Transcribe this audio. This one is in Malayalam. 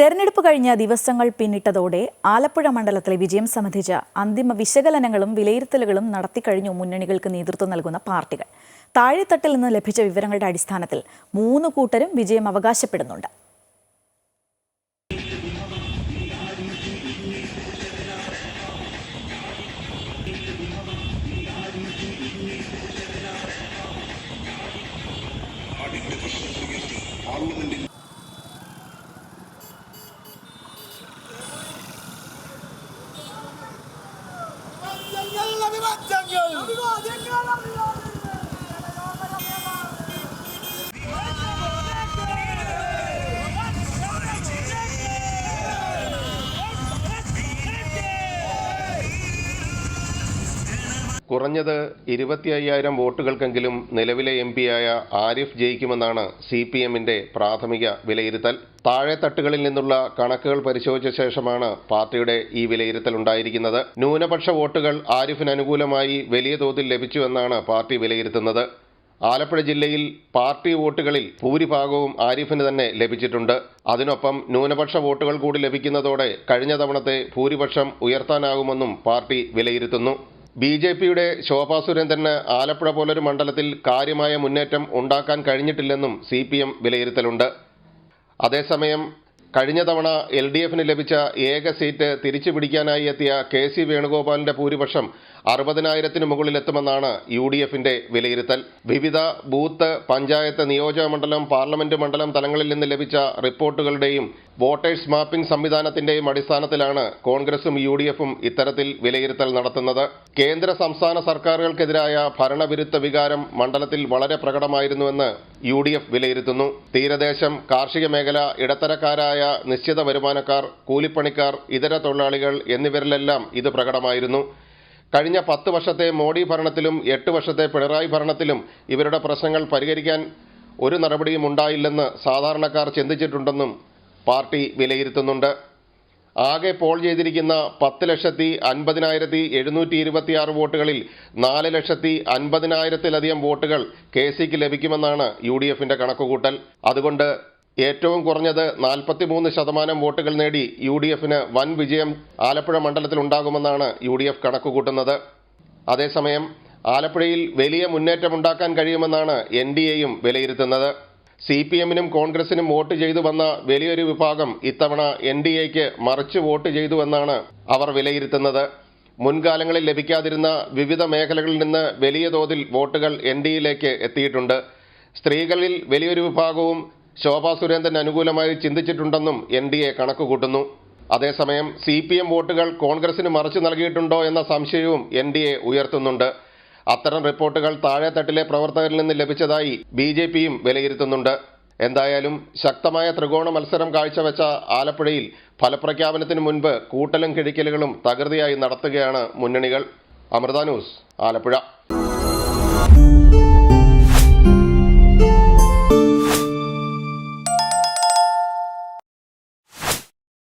തെരഞ്ഞെടുപ്പ് കഴിഞ്ഞ ദിവസങ്ങൾ പിന്നിട്ടതോടെ ആലപ്പുഴ മണ്ഡലത്തിലെ വിജയം സംബന്ധിച്ച അന്തിമ വിശകലനങ്ങളും വിലയിരുത്തലുകളും നടത്തിക്കഴിഞ്ഞു മുന്നണികൾക്ക് നേതൃത്വം നൽകുന്ന പാർട്ടികൾ. താഴെത്തട്ടിൽ നിന്ന് ലഭിച്ച വിവരങ്ങളുടെ അടിസ്ഥാനത്തിൽ മൂന്ന് കൂട്ടരും വിജയം അവകാശപ്പെടുന്നുണ്ട്. tinggal lebih panjang yo. Lebih panjang lebih panjang. കുറഞ്ഞത് ഇരുപത്തി അയ്യായിരം വോട്ടുകൾക്കെങ്കിലും നിലവിലെ എം പിയായ ആരിഫ് ജയിക്കുമെന്നാണ് സി പി എമ്മിന്റെ പ്രാഥമിക വിലയിരുത്തൽ. താഴെത്തട്ടുകളിൽ നിന്നുള്ള കണക്കുകൾ പരിശോധിച്ച ശേഷമാണ് പാർട്ടിയുടെ ഈ വിലയിരുത്തൽ ഉണ്ടായിരിക്കുന്നത്. ന്യൂനപക്ഷ വോട്ടുകൾ ആരിഫിന് അനുകൂലമായി വലിയ തോതിൽ ലഭിച്ചുവെന്നാണ് പാർട്ടി വിലയിരുത്തുന്നത്. ആലപ്പുഴ ജില്ലയിൽ പാർട്ടി വോട്ടുകളിൽ ഭൂരിഭാഗവും ആരിഫിന് തന്നെ ലഭിച്ചിട്ടുണ്ട്. അതിനൊപ്പം ന്യൂനപക്ഷ വോട്ടുകൾ കൂടി ലഭിക്കുന്നതോടെ കഴിഞ്ഞ തവണത്തെ ഭൂരിപക്ഷം ഉയർത്താനാകുമെന്നും പാർട്ടി വിലയിരുത്തുന്നു. ബി ജെ പിയുടെ ശോഭാ സുരേന്ദ്രന് ആലപ്പുഴ പോലൊരു മണ്ഡലത്തിൽ കാര്യമായ മുന്നേറ്റം ഉണ്ടാക്കാൻ കഴിഞ്ഞിട്ടില്ലെന്നും സി വിലയിരുത്തലുണ്ട്. അതേസമയം കഴിഞ്ഞ തവണ എൽ ഡി എഫിന് ലഭിച്ച ഏക സീറ്റ് തിരിച്ചു പിടിക്കാനായി എത്തിയ കെ സി വേണുഗോപാലിന്റെ ഭൂരിപക്ഷം അറുപതിനായിരത്തിന് മുകളിലെത്തുമെന്നാണ് യു ഡി എഫിന്റെ വിലയിരുത്തൽ. വിവിധ ബൂത്ത് പഞ്ചായത്ത് നിയോജക മണ്ഡലം പാർലമെന്റ് മണ്ഡലം തലങ്ങളിൽ നിന്ന് ലഭിച്ച റിപ്പോർട്ടുകളുടെയും വോട്ടേഴ്സ് മാപ്പിംഗ് സംവിധാനത്തിന്റെയും അടിസ്ഥാനത്തിലാണ് കോൺഗ്രസും യു ഡി എഫും ഇത്തരത്തിൽ വിലയിരുത്തൽ നടത്തുന്നത്. കേന്ദ്ര സംസ്ഥാന സർക്കാരുകൾക്കെതിരായ ഭരണവിരുദ്ധ വികാരം മണ്ഡലത്തിൽ വളരെ പ്രകടമായിരുന്നുവെന്ന് യു ഡി എഫ് വിലയിരുത്തുന്നു. തീരദേശം കാർഷിക മേഖല ഇടത്തരക്കാരായ നിശ്ചിത വരുമാനക്കാർ കൂലിപ്പണിക്കാർ ഇതര തൊഴിലാളികൾ എന്നിവരിലെല്ലാം ഇത് പ്രകടമായിരുന്നു. കഴിഞ്ഞ പത്ത് വർഷത്തെ മോഡി ഭരണത്തിലും എട്ട് വർഷത്തെ പിണറായി ഭരണത്തിലും ഇവരുടെ പ്രശ്നങ്ങൾ പരിഹരിക്കാൻ ഒരു നടപടിയും ഉണ്ടായില്ലെന്ന് സാധാരണക്കാർ ചിന്തിച്ചിട്ടുണ്ടെന്നും പാർട്ടി വിലയിരുത്തുന്നുണ്ട്. ആകെ പോൾ ചെയ്തിരിക്കുന്ന പത്ത് ലക്ഷത്തി അൻപതിനായിരത്തി എഴുന്നൂറ്റി ഇരുപത്തിയാറ് വോട്ടുകളിൽ നാല് ലക്ഷത്തി അൻപതിനായിരത്തിലധികം വോട്ടുകൾ കെ സിക്ക് ലഭിക്കുമെന്നാണ് യു ഡി എഫിന്റെ കണക്കുകൂട്ടൽ. അതുകൊണ്ട് ഏറ്റവും കുറഞ്ഞത് നാൽപ്പത്തിമൂന്ന് ശതമാനം വോട്ടുകൾ നേടി യു ഡി എഫിന് വൻ വിജയം ആലപ്പുഴ മണ്ഡലത്തിൽ ഉണ്ടാകുമെന്നാണ് യു ഡി എഫ് കണക്കുകൂട്ടുന്നത്. അതേസമയം ആലപ്പുഴയിൽ വലിയ മുന്നേറ്റം ഉണ്ടാക്കാൻ കഴിയുമെന്നാണ് എൻ ഡി എയും വിലയിരുത്തുന്നത്. സി പി എമ്മിനും കോൺഗ്രസിനും വോട്ട് ചെയ്തു വന്ന വലിയൊരു വിഭാഗം ഇത്തവണ എൻ ഡി എക്ക് മറിച്ച് വോട്ട് ചെയ്തുവെന്നാണ് അവർ വിലയിരുത്തുന്നത്. മുൻകാലങ്ങളിൽ ലഭിക്കാതിരുന്ന വിവിധ മേഖലകളിൽ നിന്ന് വലിയ തോതിൽ വോട്ടുകൾ എൻ ഡി എയിലേക്ക് എത്തിയിട്ടുണ്ട്. സ്ത്രീകളിൽ വലിയൊരു വിഭാഗവും ശോഭാ സുരേന്ദ്രൻ അനുകൂലമായി ചിന്തിച്ചിട്ടുണ്ടെന്നും എൻ ഡി എ കണക്കുകൂട്ടുന്നു. അതേസമയം സി പി എം വോട്ടുകൾ കോൺഗ്രസിന് മറിച്ചു നൽകിയിട്ടുണ്ടോ എന്ന സംശയവും എൻ ഡി എ ഉയർത്തുന്നുണ്ട്. അത്തരം റിപ്പോർട്ടുകൾ താഴെത്തട്ടിലെ പ്രവർത്തകരിൽ നിന്ന് ലഭിച്ചതായി ബി ജെ പിയും വിലയിരുത്തുന്നുണ്ട്. എന്തായാലും ശക്തമായ ത്രികോണ മത്സരം കാഴ്ചവെച്ച ആലപ്പുഴയിൽ ഫലപ്രഖ്യാപനത്തിന് മുൻപ് കൂട്ടലും കിഴിക്കലുകളും തകൃതിയായി നടത്തുകയാണ് മുന്നണികൾ. അമൃത ന്യൂസ് ആലപ്പുഴ.